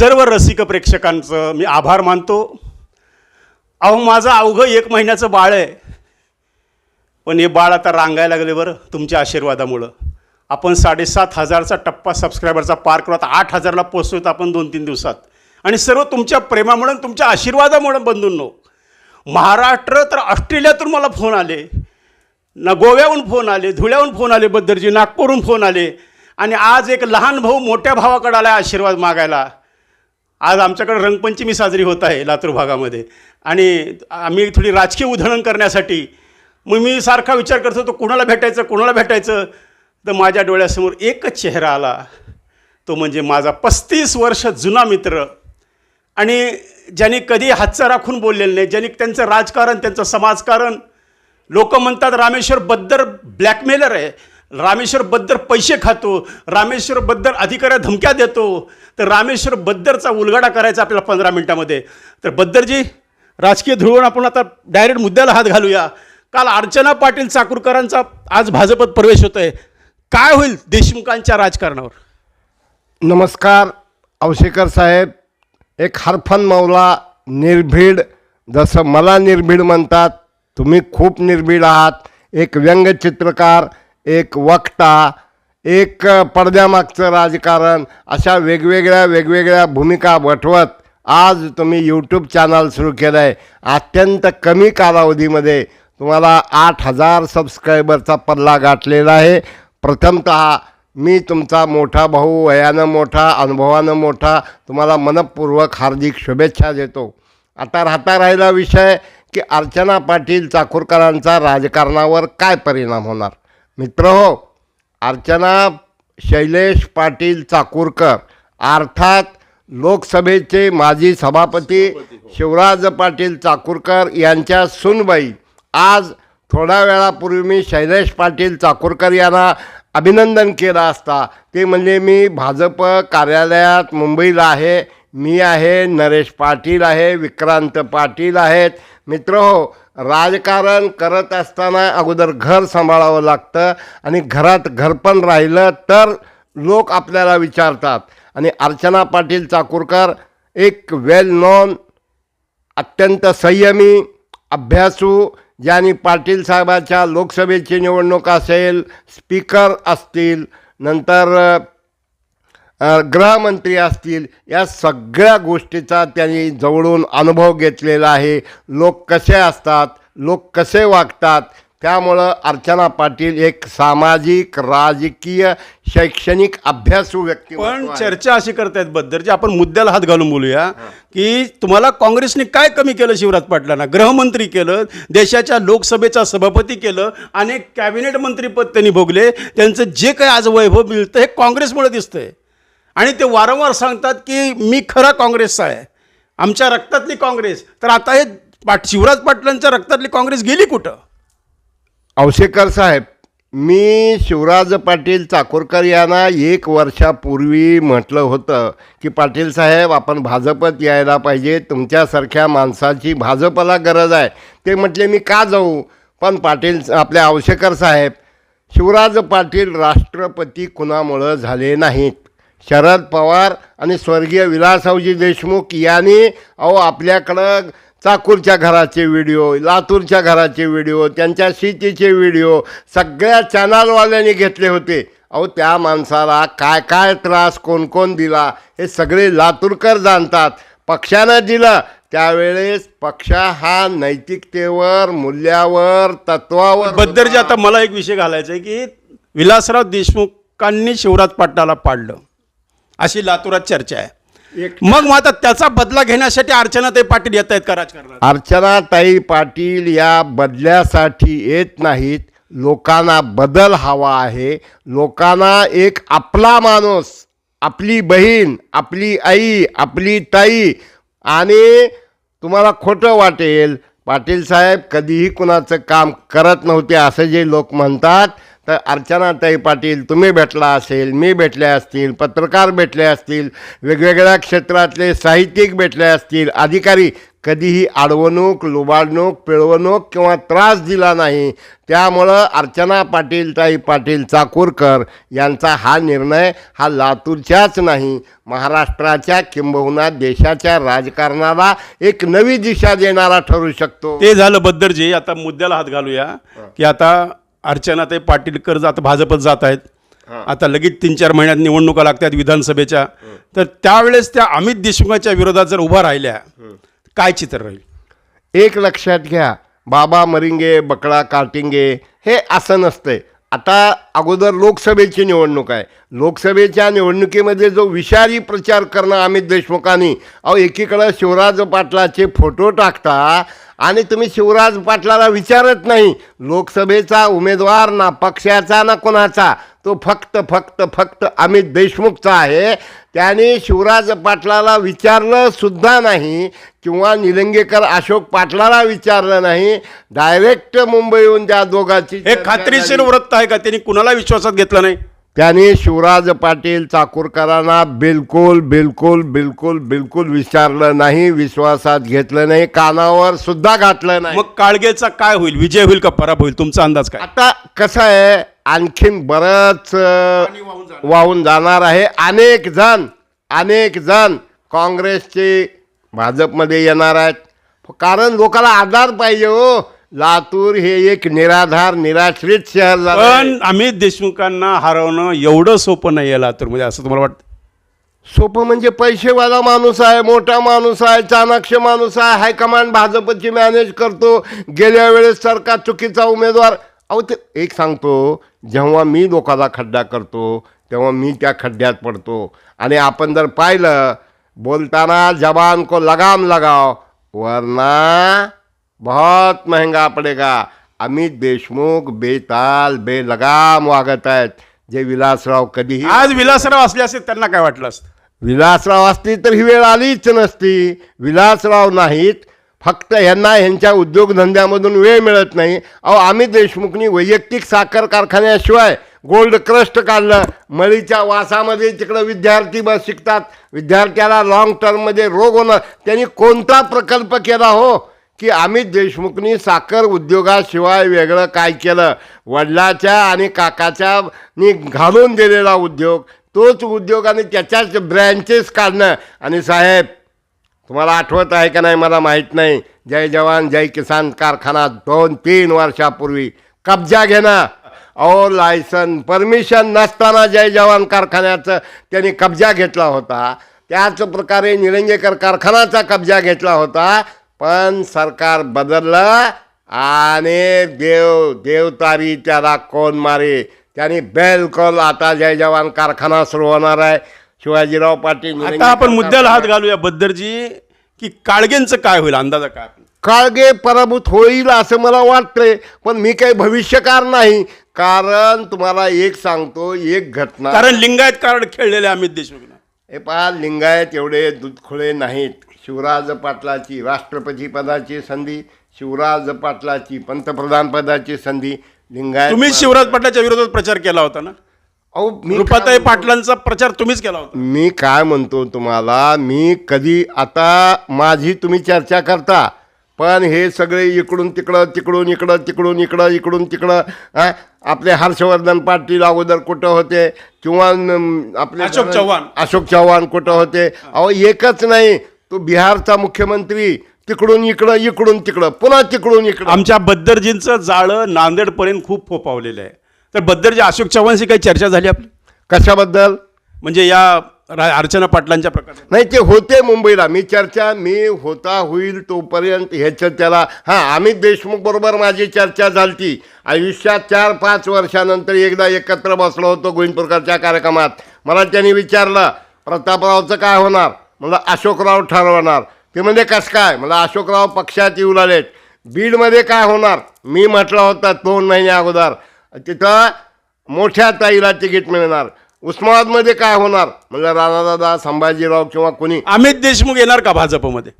सर्व रसिक प्रेक्षकांचं मी आभार मानतो. अहो माझं अवघं एक महिन्याचं बाळ आहे. पण हे बाळ आता रांगायला लागले बरं तुमच्या आशीर्वादामुळं. आपण साडेसात हजारचा टप्पा सबस्क्रायबरचा पार करू आता आठ हजारला पोचतो आपण दोन तीन दिवसात. आणि सर्व तुमच्या प्रेमामुळे तुमच्या आशीर्वादामुळे बंधूंनो महाराष्ट्र तर ऑस्ट्रेलियातून मला फोन आले ना गोव्याहून फोन आले धुळ्याहून फोन आले बद्दरजी नागपूरहून फोन आले. आणि आज एक लहान भाऊ मोठ्या भावाकडे आला आशीर्वाद मागायला. आज आमच्याकडे रंगपंचमी साजरी होत आहे लातूर भागामध्ये. आणि आम्ही थोडी राजकीय उधळण करण्यासाठी मग मी सारखा विचार करत होतो कुणाला भेटायचं कुणाला भेटायचं? तर माझ्या डोळ्यासमोर एकच चेहरा आला. तो म्हणजे माझा पस्तीस वर्ष जुना मित्र. आणि ज्यांनी कधी हातचा राखून बोललेलं नाही ज्यांनी त्यांचं राजकारण त्यांचं समाजकारण लोक म्हणतात रामेश्वर बद्दर ब्लॅकमेलर आहे. रामेश्वर बद्दल पैसे खातो रामेश्वर बद्दर अधिकाऱ्या धमक्या देतो तर रामेश्वर बद्दरचा उलगडा करायचा आपल्याला पंधरा मिनटामध्ये. तर बद्दरजी राजकीय ध्रुवण आपण आता डायरेक्ट मुद्द्याला हात घालूया. काल अर्चना पाटील चाकूरकरांचा आज भाजपत प्रवेश होत आहे काय होईल देशमुखांच्या राजकारणावर? नमस्कार अवशेकर साहेब. एक हरफन मौला निर्भीड जसं मला निर्भीड म्हणतात तुम्ही खूप निर्भीड आहात. एक व्यंगचित्रकार एक वक्ता एक पडद्यामागचं राजकारण अशा वेगवेगळ्या वेगवेगळ्या भूमिका वठवत आज तुम्ही यूट्यूब चॅनल सुरू केलं आहे अत्यंत कमी कालावधीमध्ये तुम्हाला आठ हजार सबस्क्रायबरचा पल्ला गाठलेला आहे. प्रथमतः मी तुमचा मोठा भाऊ वयानं मोठा अनुभवानं मोठा तुम्हाला मनपूर्वक हार्दिक शुभेच्छा देतो. आता राहता राहिला विषय की अर्चना पाटील चाकूरकरांचा राजकारणावर काय परिणाम होणार? मित्र हो अर्चना शैलेश पाटील चाकूरकर अर्थात लोकसभेचे माजी सभापती शिवराज पाटील चाकूरकर यांच्या सुनबाई. आज थोड्या वेळापूर्वी मी शैलेश पाटील चाकूरकर यांना अभिनंदन केलं असता. ते म्हणजे मी भाजप कार्यालयात मुंबईला आहे मी आहे नरेश पाटील आहे विक्रांत पाटील आहेत. मित्र हो राजकारण करत असताना अगोदर घर सांभाळावं लागतं आणि घरात घरपण राहिलं तर लोक आपल्याला विचारतात. आणि अर्चना पाटील चाकूरकर एक वेल नॉन अत्यंत संयमी अभ्यासू ज्यांनी पाटील साहेबाच्या लोकसभेची निवडणूक असेल स्पीकर असतील नंतर गृहमंत्री असतील या सगळ्या गोष्टीचा त्यांनी जवळून अनुभव घेतलेला आहे. लोक कसे असतात लोक कसे वागतात त्यामुळं अर्चना पाटील एक सामाजिक राजकीय शैक्षणिक अभ्यासू व्यक्ती पण चर्चा अशी करतायत बद्दरची आपण मुद्द्याला हात घालून बोलूया की तुम्हाला काँग्रेसने काय कमी केलं शिवराज पाटलांना? गृहमंत्री केलं देशाच्या लोकसभेचा सभापती केलं अनेक कॅबिनेट मंत्रीपद त्यांनी भोगले. त्यांचं जे काही आज वैभव मिळतं हे काँग्रेसमुळे दिसतंय. आणि ते वारंवार सांगतात की मी खरा काँग्रेसचा आहे. आमच्या रक्तातली काँग्रेस. तर आता हे पाट शिवराज पाटलांच्या रक्तातली काँग्रेस गेली कुठं? औशेकर साहेब मी शिवराज पाटील चाकूरकर यांना एक वर्षापूर्वी म्हटलं होतं की पाटील साहेब आपण भाजपत यायला पाहिजे. तुमच्यासारख्या माणसाची भाजपला गरज आहे. ते म्हटले मी का जाऊ? पण पाटील आपल्या अवशेकर साहेब शिवराज पाटील राष्ट्रपती कुणामुळं झाले नाहीत? शरद पवार आणि स्वर्गीय विलासरावजी देशमुख यांनी अहो आपल्याकडं चाकूरच्या घराचे व्हिडिओ लातूरच्या घराचे व्हिडिओ त्यांच्या शेतीचे व्हिडिओ सगळ्या चॅनलवाल्यांनी घेतले होते. अहो त्या माणसाला काय काय त्रास कोण कोण दिला हे सगळे लातूरकर जाणतात. पक्षानं दिलं. त्यावेळेस पक्ष हा नैतिकतेवर मूल्यावर तत्वावर बद्दरजी आता मला एक विषय घालायचा आहे की विलासराव देशमुखांनी शिवराज पाटलाला पाडलं. अशी लातूरात चर्चा आहे. मग मग आता त्याचा बदला घेण्यासाठी अर्चनाताई पाटील येत आहेत का राजकारणात? अर्चनाताई पाटील या बदल्यासाठी येत नाहीत. लोकांना बदल हवा आहे. लोकांना एक आपला माणूस आपली बहीण आपली आई आपली ताई आणि तुम्हाला खोटं वाटेल. पाटील साहेब कधीही कुणाचं काम करत नव्हते असं जे लोक म्हणतात तर अर्चनाताई पाटील तुम्ही भेटला असेल मी भेटले असतील पत्रकार भेटले असतील वेगवेगळ्या क्षेत्रातले साहित्यिक भेटले असतील अधिकारी कधीही अडवणूक लुबाडणूक पिळवणूक किंवा त्रास दिला नाही. त्यामुळं अर्चना पाटील ताई पाटील चाकूरकर यांचा हा निर्णय हा लातूरच्याच नाही महाराष्ट्राच्या किंबहुना देशाच्या राजकारणाला एक नवी दिशा देणारा ठरू शकतो. ते झालं बद्दरजी आता मुद्द्याला हात घालूया की आता अर्चना ते पाटील कर्ज आता भाजपत जात आहेत. आता लगेच तीन चार महिन्यात निवडणुका लागतात विधानसभेच्या. तर त्यावेळेस त्या अमित देशमुखाच्या विरोधात जर उभा राहिल्या काय चित्र राहील? एक लक्षात घ्या बाबा मरिंगे बकळा काटिंगे हे असं नसतंय. आता अगोदर लोकसभेची निवडणूक आहे. लोकसभेच्या निवडणुकीमध्ये जो विषारी प्रचार करणं अमित देशमुखांनी अहो एकीकडं शिवराज पाटलाचे फोटो टाकता आणि तुम्ही शिवराज पाटलाला विचारत नाही. लोकसभेचा उमेदवार ना पक्षाचा ना कोणाचा. तो फक्त फक्त फक्त अमित देशमुखचा आहे. त्याने शिवराज पाटलाला विचारलं सुद्धा नाही किंवा निलंगेकर अशोक पाटलाला विचारलं नाही. डायरेक्ट मुंबईहून त्या दोघांची हे खात्रीशीर. वृत्त आहे का? त्यांनी कुणाला विश्वासात घेतलं नाही? त्यांनी शिवराज पाटील चाकूरकरांना बिलकुल बिलकुल बिलकुल बिलकुल विचारलं नाही विश्वासात घेतलं नाही कानावर सुद्धा घातलं नाही. मग काळगेचा काय होईल? विजय होईल का? पराभव होईल? तुमचा अंदाज काय? आता कसं आहे आणखीन बरंच वाहून जाणार आहे. अनेक जण अनेक जण काँग्रेसचे भाजपमध्ये येणार आहेत. कारण लोकांना आधार पाहिजे हो. लातूर हे एक निराधार निराश्रित शहर झालं. पण अमित देशमुखांना हरवणं एवढं सोपं नाही आहे लातूरमध्ये असं तुम्हाला वाटतं? सोपं म्हणजे पैसेवाला माणूस आहे मोठा माणूस आहे चाणाक्ष माणूस आहे हायकमांड भाजपची मॅनेज करतो. गेल्या वेळेस सरकार चुकीचा उमेदवार अहो ते एक सांगतो जेव्हा मी लोकाला खड्डा करतो तेव्हा मी त्या खड्ड्यात पडतो. आणि आपण जर पाहिलं बोलताना जबान को लगाम लगाव वरना बहुत महंगा पडेगा। अमित देशमुख बेताल बेलगाम वागत आहेत। जे विलासराव कधीही आज विलासराव असले असते त्यांना काय वाटलं असतं? विलासराव असती तर ही वेळ आलीच नसती. विलासराव नाहीत. फक्त ह्यांना ह्यांच्या उद्योगधंद्यामधून वेळ मिळत नाही. अहो अमित देशमुखनी वैयक्तिक साखर कारखान्याशिवाय गोल्ड क्रस्ट काढलं. मळीच्या वासामध्ये तिकडं विद्यार्थी बस शिकतात. विद्यार्थ्याला लॉंग टर्ममध्ये रोग होणार त्यांनी कोणता प्रकल्प केला हो? की अमित देशमुखनी साखर उद्योगाशिवाय वेगळं काय केलं? वडिलाच्या आणि काकाच्या नी घालून दिलेला उद्योग तोच उद्योग आणि त्याच्याच ब्रँचेस काढणं. आणि साहेब तुम्हाला आठवत आहे का नाही? मला माहीत नाही. जय जवान जय किसान कारखाना दोन तीन वर्षापूर्वी. कब्जा घेणं. अहो लायसन परमिशन नसताना जय जवान कारखान्याचं त्यांनी कब्जा घेतला होता. त्याच प्रकारे निलंगेकर कारखानाचा कब्जा घेतला होता. पण सरकार बदललं आणि देव देवतारी त्याला कोण मारे? त्यांनी बिलकुल आता जय जवान कारखाना सुरू होणार आहे. शिवाजीराव पाटील आता आपण मुद्द्याला हात घालूया बद्दरजी की काळगेंचं काय होईल अंदाजा काय काळगे पराभूत होईल असं मला वाटतंय पण मी काही भविष्यकार नाही. कारण तुम्हाला एक सांगतो एक घटना कारण लिंगायत कार्ड खेळलेले अमित देशमुख हे पहा लिंगायत एवढे दुधखुळे नाहीत. शिवराज पाटलाची राष्ट्रपती पदाची संधी शिवराज पाटलाची पंतप्रधान पदाची संधी लिंगायत तुम्ही शिवराज पाटलाच्या विरोधात प्रचार केला होता ना अहो मी रुपाताई पाटलांचा प्रचार तुम्हीच केला होता मी काय म्हणतो तुम्हाला मी कधी आता माझी तुम्ही चर्चा करता पण हे सगळे इकडून तिकडं तिकडून इकडं तिकडून इकडं इकडून तिकडं हा? आपले हर्षवर्धन पाटील अगोदर कुठं होते किंवा आपले अशोक चव्हाण. अशोक चव्हाण कुठं होते अहो एकच नाही तो बिहारचा मुख्यमंत्री तिकडून इकडं इकडून तिकडं पुन्हा तिकडून इकडं. आमच्या बद्दरजींचं जाळं नांदेडपर्यंत खूप फोपावलेलं आहे. तर बद्दरजी अशोक चव्हाणशी काही चर्चा झाली आपली? कशाबद्दल? म्हणजे या रा- अर्चना पाटलांच्या प्रकारे नाही ते होते मुंबईला. मी चर्चा मी होता होईल तोपर्यंत ह्याचं त्याला हां अमित देशमुख बरोबर माझी चर्चा झालती. आयुष्यात चार पाच वर्षानंतर एकदा एकत्र बसलो होतो गोविंदपूरकरच्या कार्यक्रमात. मला त्यांनी विचारलं प्रतापरावचं काय होणार? मला अशोकराव ठरवणार. ते म्हणजे कसं काय? मला अशोकराव पक्षात येऊ लागलेत बीडमध्ये काय होणार? मी म्हटलं होतं दोन महिने अगोदर. तिथं मोठ्या ताईला तिकीट मिळणार. उस्मानाबादमध्ये काय होणार? म्हणलं राणादादा संभाजीराव किंवा कोणी. अमित देशमुख येणार का भाजपमध्ये?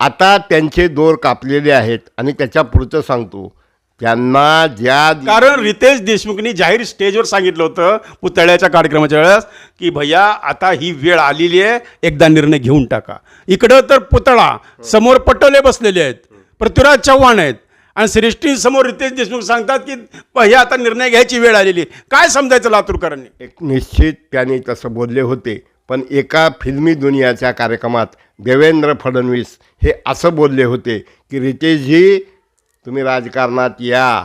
आता त्यांचे दोर कापलेले आहेत आणि त्याच्या पुढचं सांगतो. त्यांना ज्या कारण रितेश देशमुखनी जाहीर स्टेजवर सांगितलं होतं पुतळ्याच्या कार्यक्रमाच्या वेळेस की भैया आता ही वेळ आलेली आहे एकदा निर्णय घेऊन टाका. इकडं तर पुतळा समोर पटोले बसलेले आहेत पृथ्वीराज चव्हाण आहेत. आणि श्रेष्ठी समोर रितेश देशमुख सांगतात की भैया आता निर्णय घ्यायची वेळ आलेली आहे. काय समजायचं लातूरकरांनी? एक निश्चित त्यांनी तसं बोलले होते पण एका फिल्मी दुनियाच्या कार्यक्रमात देवेंद्र फडणवीस हे असं बोलले होते की रितेशजी तुम्ही राजकारणात या.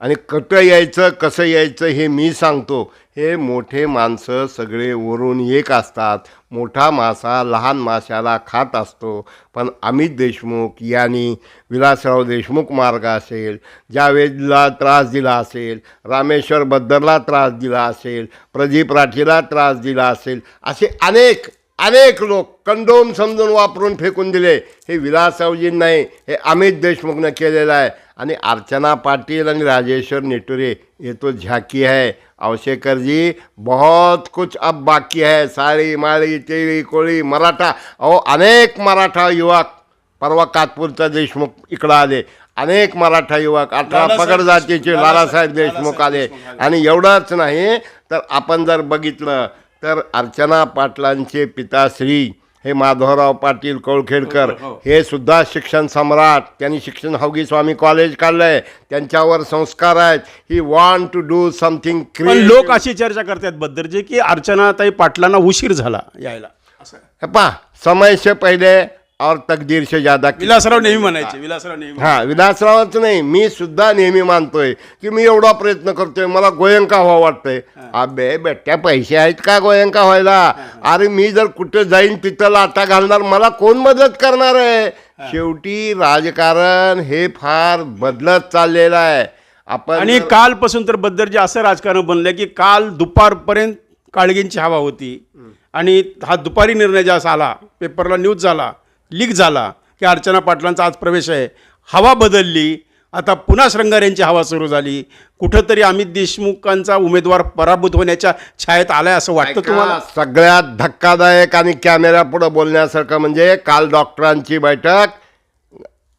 आणि कसं यायचं कसं यायचं हे मी सांगतो. हे मोठे माणसं सगळे वरून एक असतात. मोठा मासा लहान माशाला खात असतो. पण अमित देशमुख यांनी विलासराव देशमुख मार्ग असेल जावेदला त्रास दिला असेल रामेश्वर बद्दरला त्रास दिला असेल प्रदीप राठीला त्रास दिला असेल असे अनेक अनेक लोक कंडोम समजून वापरून फेकून दिले. हे विलासरावजी नाही हे अमित देशमुखनं केलेलं आहे. आणि अर्चना पाटील आणि राजेश्वर नेटुरे ये तो झाकी है अवशेकर जी बहुत कुछ अब बाकी है. साड़ी माळी तेळी कोळी मराठा. अहो अनेक मराठा युवक परवा कातपूरचा देशमुख इकडं आले. अनेक मराठा युवक अठरा पगड जातीचे लालासाहेब देशमुख आले. आणि एवढंच नाही तर आपण जर बघितलं तर अर्चना पाटलांचे पिताश्री हे माधवराव पाटील कौळखेडकर हो, हो. हे सुद्धा शिक्षण सम्राट. त्यांनी शिक्षण हौगी स्वामी कॉलेज काढलंय. त्यांच्यावर संस्कार आहेत. He want to do something लोक अशी चर्चा करतात बद्दरची की अर्चनाताई पाटलांना उशीर झाला यायला. असं पा समय से पहिले और तकदीर से ज्यादा विलासराव नेहमी म्हणायचे विलासराव नेहमी हा विलासरावच नाही मी सुद्धा नेहमी मानतोय की मी एवढा प्रयत्न करतोय मला गोयंका व्हावं वाटतंय. अबे बेट्या पैसे आहेत का गोयंका व्हायला? अरे मी जर कुठं जाईन तिथं लाटा घालणार मला कोण मदत करणार आहे? शेवटी राजकारण हे फार बदलत चाललेलं आहे. आपण आणि कालपासून तर बद्दरचे असं राजकारण बनलं की काल दुपारपर्यंत काळगींची हवा होती. आणि हा दुपारी निर्णय ज्यास आला पेपरला न्यूज झाला लीक झाला की अर्चना पाटलांचा आज प्रवेश आहे. हवा बदलली आता पुन्हा श्रंगार यांची हवा सुरू झाली. कुठंतरी अमित देशमुखांचा उमेदवार पराभूत होण्याच्या छायेत आलाय असं वाटतं तुम्हाला? सगळ्यात धक्कादायक आणि कॅमेरा पुढे बोलण्यासारखं म्हणजे काल डॉक्टरांची बैठक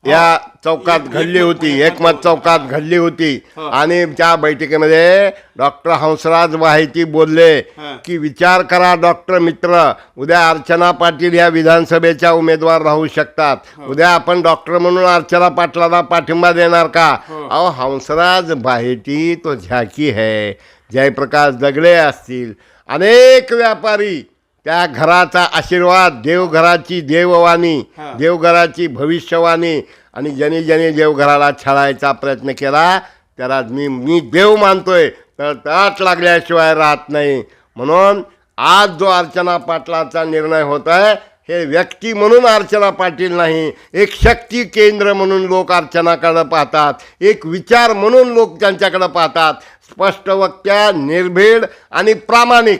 या चौकात घडली होती एकमत चौकात घडली होती. आणि त्या बैठकीमध्ये डॉक्टर हंसराज माहिती बोलले की विचार करा डॉक्टर मित्र उद्या अर्चना पाटील या विधानसभेच्या उमेदवार राहू शकतात. उद्या आपण डॉक्टर म्हणून अर्चना पाटलाला पाठिंबा देणार का? अहो हंसराज माहिती तो झाकी है. जयप्रकाश दगडे असतील. अनेक व्यापारी त्या घराचा आशीर्वाद देवघराची देववाणी देवघराची भविष्यवाणी आणि ज्याने ज्याने देवघराला छळायचा प्रयत्न केला त्याला मी मी देव मानतोय. तर ताट लागल्याशिवाय राहत नाही. म्हणून आज जो अर्चना पाटलाचा निर्णय होत आहे हे व्यक्ती म्हणून अर्चना पाटील नाही एक शक्ती केंद्र म्हणून लोक अर्चनाकडे पाहतात एक विचार म्हणून लोक त्यांच्याकडे पाहतात. स्पष्ट वक्त्या निर्भीड आणि प्रामाणिक.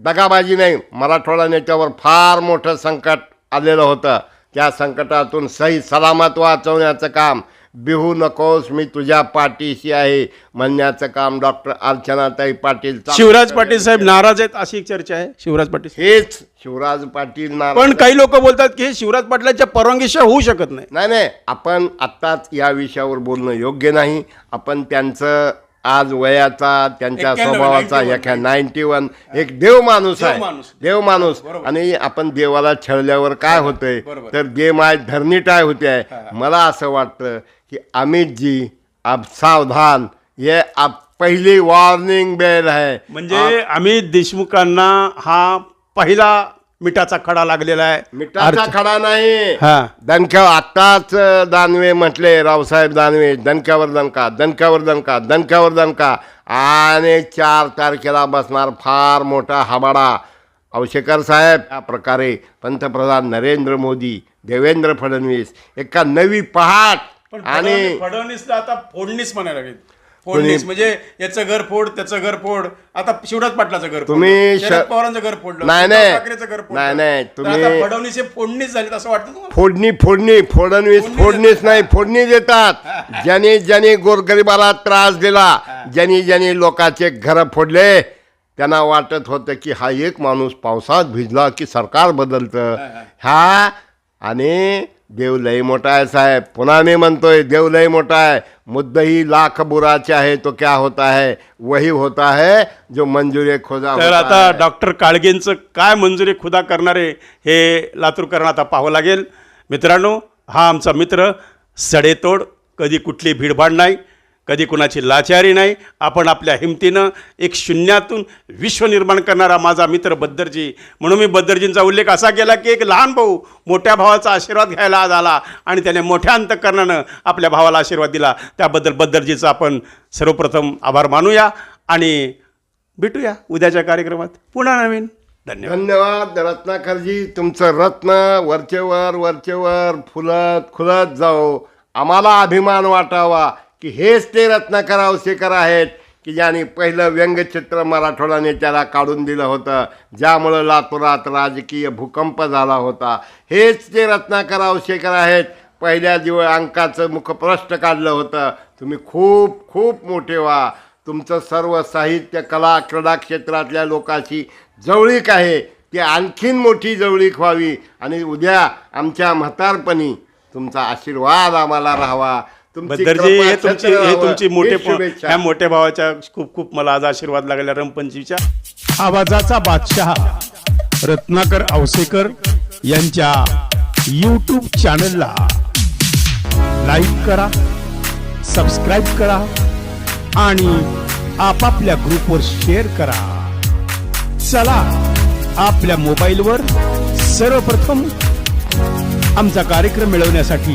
दगाबाजी नाही मराठवाडा नेत्यावर फार मोठं संकट आलेलं होतं. त्या संकटातून सही सलामत वाचवण्याचं काम बिहू नकोस मी तुझ्या पाठीशी आहे म्हणण्याचं काम डॉक्टर अर्चनाताई पाटील शिवराज पाटील साहेब नाराज आहेत अशी एक चर्चा आहे. शिवराज पाटील हेच शिवराज पाटील नाराज पण काही लोक बोलतात की हे शिवराज पाटलांच्या परवानगीशिवाय होऊ शकत नाही. नाही नाही आपण आत्ताच या विषयावर बोलणं योग्य नाही. आपण त्यांचं आज वयाचा त्यांच्या स्वभावाचा 91, एका नाईन्टी वन एक देव माणूस आहे. देव माणूस. आणि आपण देवाला छळल्यावर काय होतंय. तर देव माय धरणी टाय होते आहे मला असं वाटतं की अमितजी अब सावधान. ये अब पहिली वॉर्निंग बेल आहे म्हणजे अमित देशमुखांना हा पहिला मिठाचा खडा लागलेला आहे. मिठाचा खडा नाही. हा. दणक्या आत्ताच दानवे म्हटले रावसाहेब दानवे दणक्यावर दणका दणक्यावर दणका दणक्यावर दणका. आणि चार तारखेला बसणार फार मोठा हबाडा. अवशेकर साहेब या प्रकारे पंतप्रधान नरेंद्र मोदी देवेंद्र फडणवीस एका नवी पहाट आणि फडणवीस- फडणवीसला आता फोडणीस म्हणायला लागेल. फोडणीस म्हणजे याचं घर फोड त्याचं घर फोड. आता शिवराज पाटलाचं घर तुम्ही शरद पवारांचं घर फोडलं. नाही, नाही. ठाकरेचं घर फोडलं. नाही, नाही, तुम्ही- फडणवीस हे फोडणीस झाले असं वाटतं तुम्हाला? फोडणी फोडणी. फोडणवीस फोडणी फोडणीच देतात. नाही फोडणी देतात. ज्याने ज्याने गोरगरिबाला त्रास दिला ज्यांनी ज्यांनी लोकांचे घर फोडले त्यांना वाटत होतं की हा एक माणूस पावसात भिजला की सरकार बदलतं. ह्या आणि देव लय मोठा आहे साहेब. पुन्हा मी म्हणतोय देव लय मोठा आहे. मुद्दई लाख बुरा चाहे तो क्या होता है? वही होता है जो मंजूर खुदा तर आता. डॉक्टर काळगेंचं काय मंजुरी खुदा करणारे हे लातूरकरांना आता पाहावं लागेल. मित्रांनो हा आमचा मित्र सडेतोड कधी कुठली भीडभाड नाही. कधी कुणाची लाचारी नाही आपण आपल्या हिमतीनं एक शून्यातून विश्व निर्माण करणारा माझा मित्र बद्दरजी. म्हणून मी बद्दरजींचा उल्लेख असा केला की एक लहान भाऊ मोठ्या भावाचा आशीर्वाद घ्यायला आज आला आणि त्याने मोठ्या अंतकरणानं आपल्या भावाला आशीर्वाद दिला. त्याबद्दल बद्दरजीचा आपण सर्वप्रथम आभार मानूया आणि भेटूया उद्याच्या कार्यक्रमात. पुन्हा नवीन. धन्यवाद. धन्यवाद. रत्नाकरजी तुमचं रत्न वरचेवर वरचेवर फुलत खुलत जाओ आम्हाला अभिमान वाटावा. की हेच ते रत्नाकर आवसेकर आहेत की ज्यांनी पहिलं व्यंगचित्र मराठवाडा नेत्याला काढून दिलं होतं ज्यामुळं लातूरात राजकीय भूकंप झाला होता. हेच ते रत्नाकर आवसेकर आहेत. पहिल्या दिवळ अंकाचं मुखप्रष्ट काढलं होतं. तुम्ही खूप खूप मोठे व्हा. तुमचं सर्व साहित्य कला क्रीडा क्षेत्रातल्या लोकांशी जवळीक आहे. ती आणखीन मोठी जवळीक व्हावी. आणि उद्या आमच्या म्हातारपणी तुमचा आशीर्वाद आम्हाला राहावा. बद्दरजी हे तुमची हे. तुमची मोठे. ह्या मोठ्या भावाच्या खूप खूप मला आज आशीर्वाद लागला रमपंचीच्या आवाजाचा बादशहा रत्नाकर औसेकर यांच्या यूट्यूब चॅनलला लाईक करा सबस्क्राईब करा आणि आपापल्या ग्रुपवर शेअर करा चला आपल्या मोबाईलवर सर्वप्रथम आमचा कार्यक्रम मिळवण्यासाठी